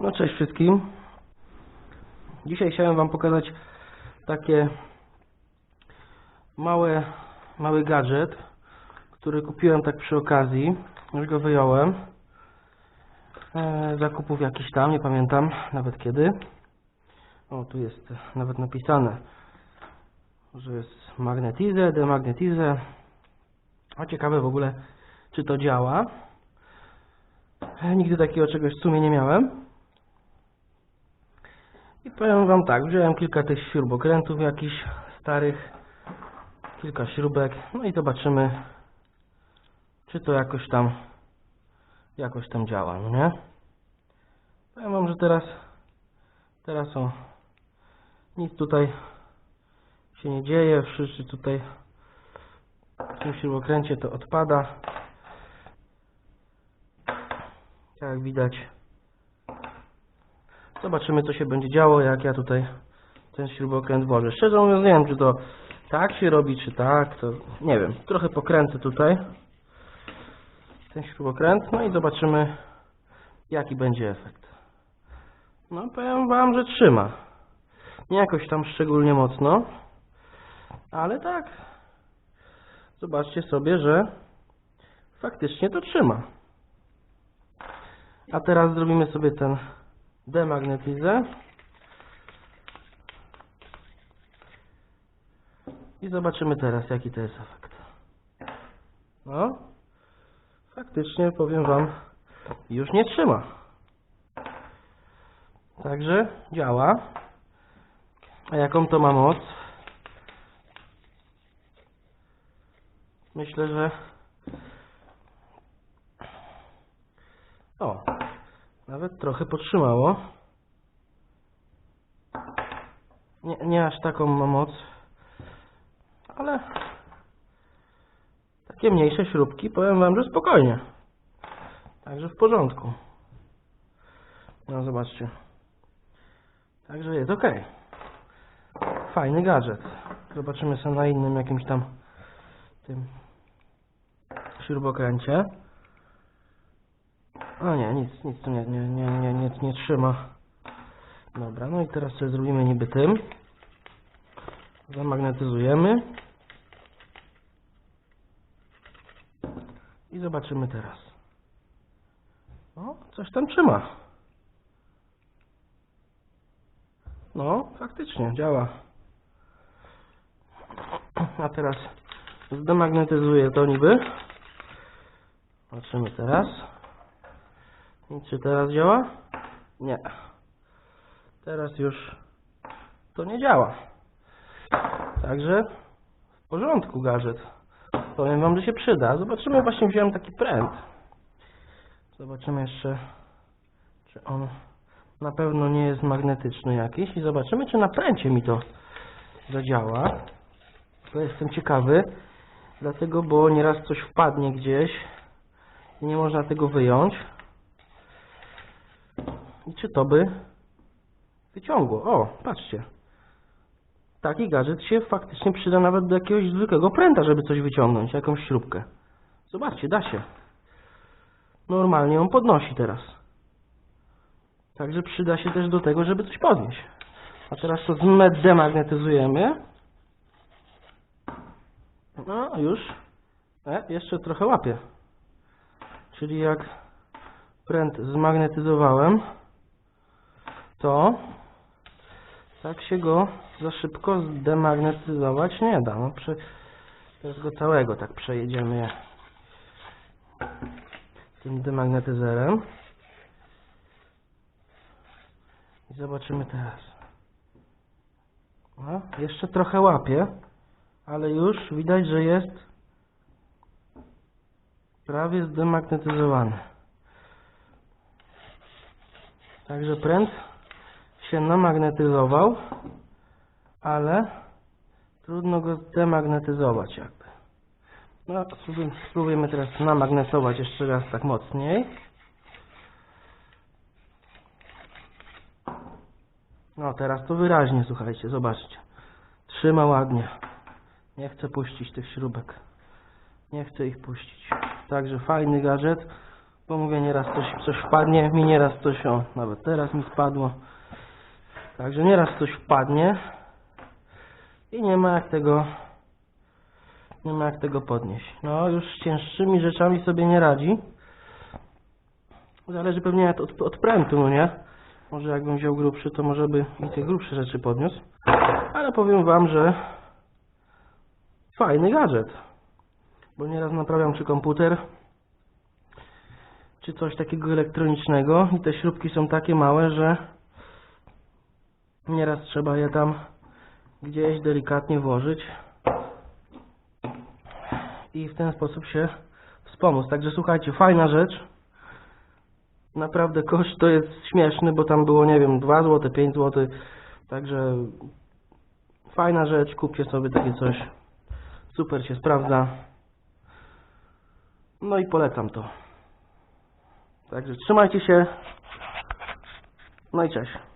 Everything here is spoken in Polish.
No cześć wszystkim. Dzisiaj chciałem Wam pokazać takie małe, mały gadżet, który kupiłem tak przy okazji. Już go wyjąłem. E, zakupów jakiś tam, nie pamiętam nawet kiedy. O, tu jest nawet napisane, że jest magnetize, demagnetize. O, ciekawe w ogóle, czy to działa. E, Nigdy takiego czegoś w sumie nie miałem. I powiem Wam tak, wziąłem kilka tych śrubokrętów jakichś starych, kilka śrubek, no i zobaczymy, czy to jakoś tam, jakoś tam działa, no nie? Powiem Wam, że teraz, teraz o, nic tutaj się nie dzieje, wszyscy tutaj w tym śrubokręcie to odpada. Tak jak widać. Zobaczymy co się będzie działo, jak ja tutaj ten śrubokręt włożę. Szczerze mówiąc nie wiem, czy to tak się robi, czy tak, to nie wiem. Trochę pokręcę tutaj ten śrubokręt, no i zobaczymy jaki będzie efekt. No powiem Wam, że trzyma. Nie jakoś tam szczególnie mocno, ale tak. Zobaczcie sobie, że faktycznie to trzyma. A teraz zrobimy sobie ten demagnetizę. I zobaczymy teraz, jaki to jest efekt. No, faktycznie powiem Wam, już nie trzyma. Także działa. A jaką to ma moc? Myślę, że o, nawet trochę podtrzymało. Nie, nie aż taką ma moc, ale takie mniejsze śrubki powiem Wam, że spokojnie. Także w porządku. No zobaczcie. Także jest ok. Fajny gadżet. Zobaczymy sobie na innym jakimś tam tym śrubokręcie. O nie, nic, nic tu nie, nie, nie, nie, nie, nie trzyma. Dobra, no i teraz sobie zrobimy niby tym. Zamagnetyzujemy. I zobaczymy teraz. O, coś tam trzyma. No, faktycznie, działa. A teraz zdemagnetyzuję to niby. Patrzymy teraz. I czy teraz działa? Nie. Teraz już to nie działa. Także w porządku gadżet. Powiem Wam, że się przyda. Zobaczymy, właśnie wziąłem taki pręt. Zobaczymy jeszcze, czy on na pewno nie jest magnetyczny jakiś. I zobaczymy, czy na pręcie mi to zadziała. To jestem ciekawy. Dlatego, bo nieraz coś wpadnie gdzieś i nie można tego wyjąć. I czy to by wyciągło? O, patrzcie. Taki gadżet się faktycznie przyda nawet do jakiegoś zwykłego pręta, żeby coś wyciągnąć, jakąś śrubkę. Zobaczcie, da się. Normalnie on podnosi teraz. Także przyda się też do tego, żeby coś podnieść. A teraz to zdemagnetyzujemy. No, już. E, jeszcze trochę łapie. Czyli jak pręt zmagnetyzowałem, to tak się go za szybko zdemagnetyzować nie da. No, prze, teraz go całego tak przejedziemy tym demagnetyzerem. I zobaczymy teraz. No, jeszcze trochę łapie, ale już widać, że jest prawie zdemagnetyzowany. Także pręt się namagnetyzował, ale trudno go zdemagnetyzować jakby. No, spróbujemy, spróbujemy teraz namagnetować jeszcze raz tak mocniej. No, teraz to wyraźnie, słuchajcie, zobaczcie. Trzyma ładnie. Nie chcę puścić tych śrubek. Nie chcę ich puścić. Także fajny gadżet. Bo mówię, nieraz coś, coś wpadnie, mi nieraz coś, o, nawet teraz mi spadło. Także nieraz coś wpadnie i nie ma jak tego, nie ma jak tego podnieść. No, już z cięższymi rzeczami sobie nie radzi. Zależy pewnie od, od prętu, no nie? Może jakbym wziął grubszy, to może by i te grubsze rzeczy podniósł. Ale powiem wam, że fajny gadżet. Bo nieraz naprawiam czy komputer, czy coś takiego elektronicznego i te śrubki są takie małe, że nieraz trzeba je tam gdzieś delikatnie włożyć i w ten sposób się wspomóc. Także słuchajcie, fajna rzecz. Naprawdę koszt to jest śmieszny, bo tam było, nie wiem, 2 zł, 5 zł. Także fajna rzecz, kupcie sobie takie coś. Super się sprawdza. No i polecam to. Także trzymajcie się. No i cześć.